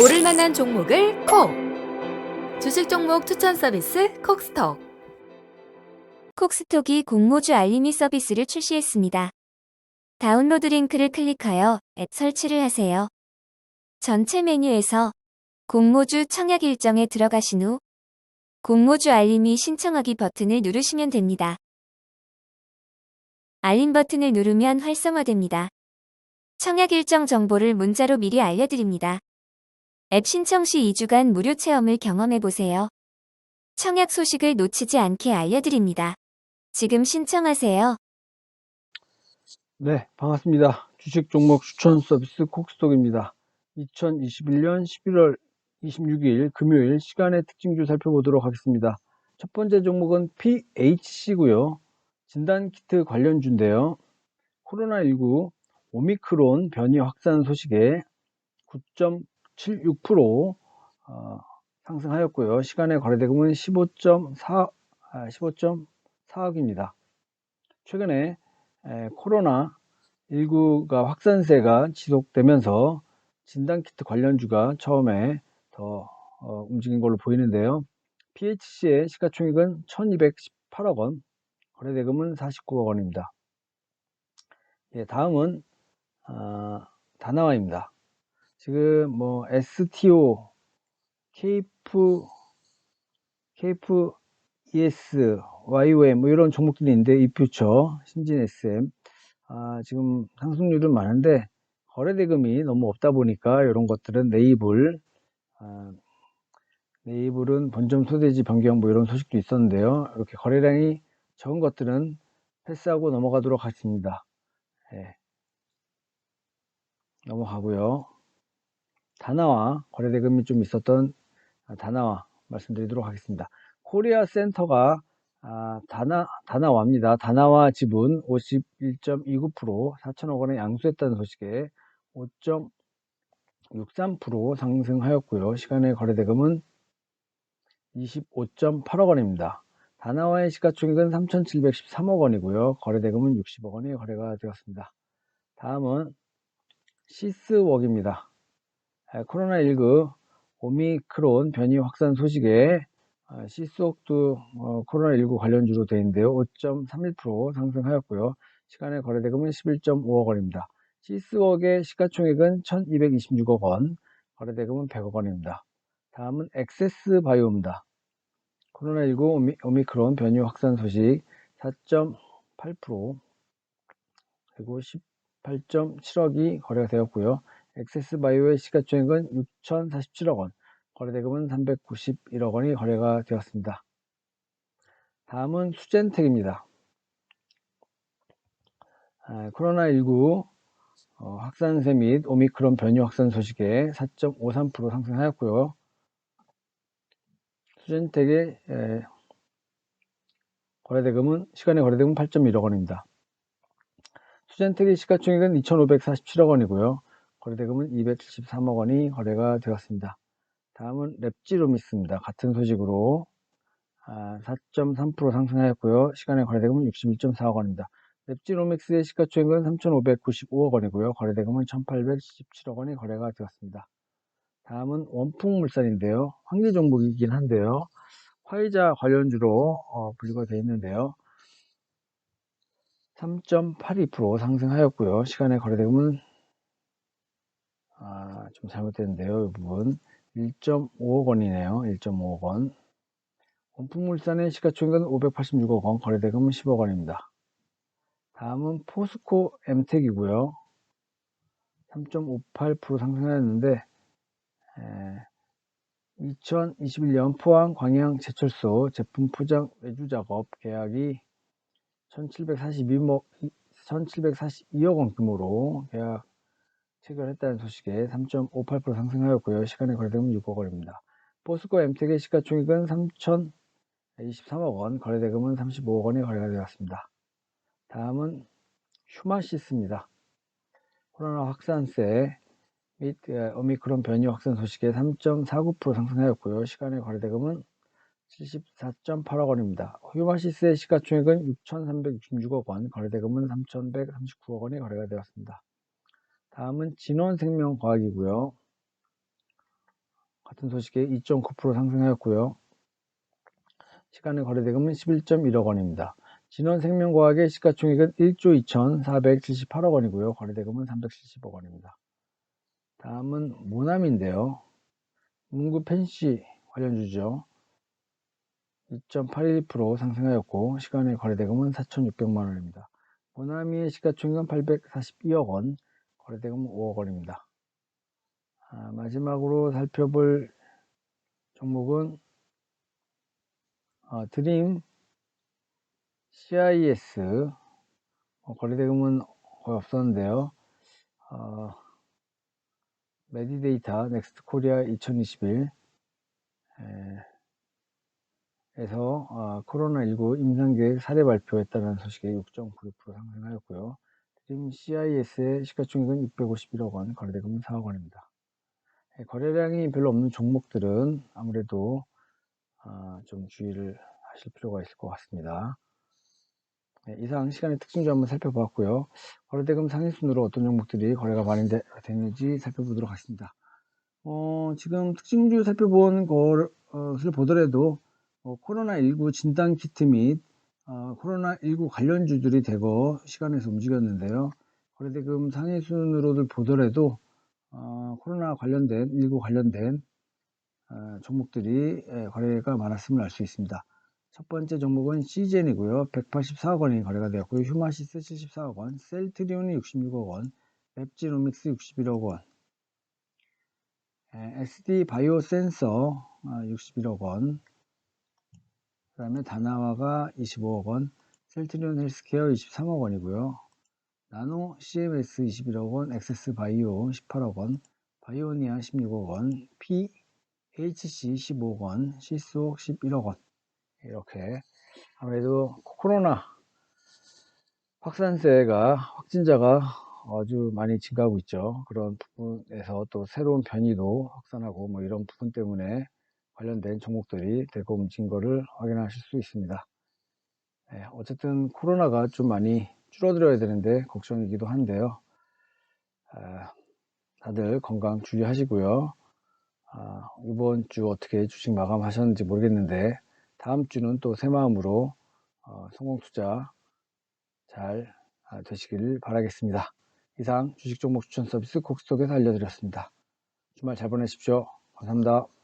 오를 만한 종목을 콕! 주식 종목 추천 서비스 콕스톡. 콕스톡이 공모주 알림이 서비스를 출시했습니다. 다운로드 링크를 클릭하여 앱 설치를 하세요. 전체 메뉴에서 공모주 청약 일정에 들어가신 후 공모주 알림이 신청하기 버튼을 누르시면 됩니다. 알림 버튼을 누르면 활성화됩니다. 청약 일정 정보를 문자로 미리 알려드립니다. 앱 신청 시 2주간 무료 체험을 경험해 보세요. 청약 소식을 놓치지 않게 알려드립니다. 지금 신청하세요. 네, 반갑습니다. 주식 종목 추천 서비스 콕스톡입니다. 2021년 11월 26일 금요일 시간의 특징주 살펴보도록 하겠습니다. 첫 번째 종목은 PHC고요. 진단키트 관련주인데요. 코로나19 오미크론 변이 확산 소식에 9.76% 어, 상승하였고요. 시간의 거래대금은 15.4, 아, 15.4억입니다. 최근에 에, 코로나19가 확산세가 지속되면서 진단키트 관련주가 처음에 더 어, 움직인 걸로 보이는데요. PHC의 시가총액은 1218억 원, 거래대금은 49억 원입니다. 예, 다음은 어, 다나와입니다. 지금 뭐 STO, 케이프, 케이프 ES, YOM 뭐 이런 종목들이 있는데 이퓨처, 신진 SM 아, 지금 상승률은 많은데 거래대금이 너무 없다 보니까 이런 것들은 네이블 아, 네이블은 본점 소대지 변경 뭐 이런 소식도 있었는데요. 이렇게 거래량이 적은 것들은 패스하고 넘어가도록 하겠습니다. 예. 넘어가고요. 다나와 거래대금이 좀 있었던 아, 다나와 말씀드리도록 하겠습니다. 코리아 센터가 아, 다나, 다나와입니다. 다나와 지분 51.29% 4천억 원에 양수했다는 소식에 5.63% 상승하였고요. 시간의 거래대금은 25.8억 원입니다. 다나와의 시가총액은 3,713억 원이고요. 거래대금은 60억 원이 거래가 되었습니다. 다음은 시스웍입니다. 아, 코로나19 오미크론 변이 확산 소식에 아, 시스웍도 어, 코로나19 관련주로 되어 있는데요. 5.31% 상승하였고요. 시간의 거래대금은 11.5억 원입니다. 시스웍의 시가총액은 1226억 원, 거래대금은 100억 원입니다. 다음은 엑세스 바이오입니다. 코로나19 오미, 오미크론 변이 확산 소식 4.8% 그리고 18.7억이 거래가 되었고요. 엑세스 바이오의 시가총액은 6,047억 원, 거래대금은 391억 원이 거래가 되었습니다. 다음은 수젠텍입니다. 아, 코로나19 어, 확산세 및 오미크론 변이 확산 소식에 4.53% 상승하였고요. 수젠텍의 에, 거래대금은 시간의 거래대금은 8.1억 원입니다. 수젠텍의 시가총액은 2,547억 원이고요. 거래대금은 273억 원이 거래가 되었습니다. 다음은 랩지로미스입니다. 같은 소식으로 4.3% 상승하였고요. 시간의 거래대금은 61.4억 원입니다. 랩지로믹스의 시가총액은 3,595억 원이고요. 거래대금은 1,817억 원이 거래가 되었습니다. 다음은 원풍물산인데요. 환기 종목이긴 한데요. 화이자 관련주로 어, 분류가 되어 있는데요. 3.82% 상승하였고요. 시간의 거래대금은 아, 좀 잘못됐는데요. 이 부분 1.5억 원이네요. 1.5억 원. 원풍물산의 시가총액은 586억 원, 거래대금은 10억 원입니다. 다음은 포스코 엠텍이고요. 3.58% 상승하였는데 2021년 포항 광양 제철소 제품 포장 외주 작업 계약이 1742억, 1742억 원 규모로 계약 체결했다는 소식에 3.58% 상승하였고요. 시간의 거래대금은 6억 원입니다. 포스코 엠텍의 시가총액은 3,023억 원, 거래대금은 35억 원이 거래가 되었습니다. 다음은 휴마시스입니다. 코로나 확산세 및 오미크론 변이 확산 소식에 3.49% 상승하였고요. 시간의 거래대금은 74.8억 원입니다. 휴마시스의 시가총액은 6,366억 원, 거래대금은 3,139억 원이 거래가 되었습니다. 다음은 진원생명과학이고요. 같은 소식에 2.9% 상승하였고요. 시간의 거래대금은 11.1억 원입니다. 진원생명과학의 시가총액은 1조 2,478억 원이고요. 거래대금은 370억 원입니다. 다음은 모남인데요. 문구 펜시 관련주죠. 2.81% 상승하였고 시간의 거래대금은 4,600만 원입니다. 모나미의 시가총액은 842억 원, 거래대금은 5억 원입니다. 아, 마지막으로 살펴볼 종목은 어, 드림 CIS 어, 거래대금은 거의 없었는데요. 어, 메디데이터 넥스트 코리아 2021 에 서 어, 코로나19 임상계획 사례 발표했다는 소식에 6.96% 상승하였고요. 드림 CIS의 시가총액은 651억 원, 거래대금은 4억 원입니다. 예, 거래량이 별로 없는 종목들은 아무래도 아, 좀 주의를 하실 필요가 있을 것 같습니다. 네, 이상 시간의 특징주 한번 살펴보았고요. 거래대금 상위 순으로 어떤 종목들이 거래가 많이 되- 됐는지 살펴보도록 하겠습니다. 어, 지금 특징주 살펴본 것을 보더라도 어, 코로나19 진단키트 및 어, 코로나19 관련주들이 대거 시간에서 움직였는데요. 거래대금 상위 순으로들 보더라도 어, 코로나 관련된 19 관련된 어, 종목들이 예, 거래가 많았음을 알 수 있습니다. 첫 번째 종목은 시젠이고요. 184억 원이 거래가 되었고요. 휴마시스 74억 원, 셀트리온이 66억 원, 랩지노믹스 61억 원, 예, SD 바이오 센서 61억 원, 그 다음에 다나와가 25억 원, 셀트리온 헬스케어 23억 원이고요. 나노 CMS 21억 원, 엑세스 바이오 18억 원, 바이오니아 16억 원, PHC 15억 원, 시스옥 11억 원. 이렇게 아무래도 코로나 확산세가 확진자가 아주 많이 증가하고 있죠. 그런 부분에서 또 새로운 변이도 확산하고 뭐 이런 부분 때문에 관련된 종목들이 대거 움직인 것을 확인하실 수 있습니다. 네, 어쨌든 코로나가 좀 많이 줄어들어야 되는데 걱정이기도 한데요. 아, 다들 건강 주의하시고요. 아, 이번 주 어떻게 주식 마감하셨는지 모르겠는데 다음 주는 또 새 마음으로 어, 성공 투자 잘 아, 되시길 바라겠습니다. 이상 주식 종목 추천 서비스 곡스톡에서 알려드렸습니다. 주말 잘 보내십시오. 감사합니다.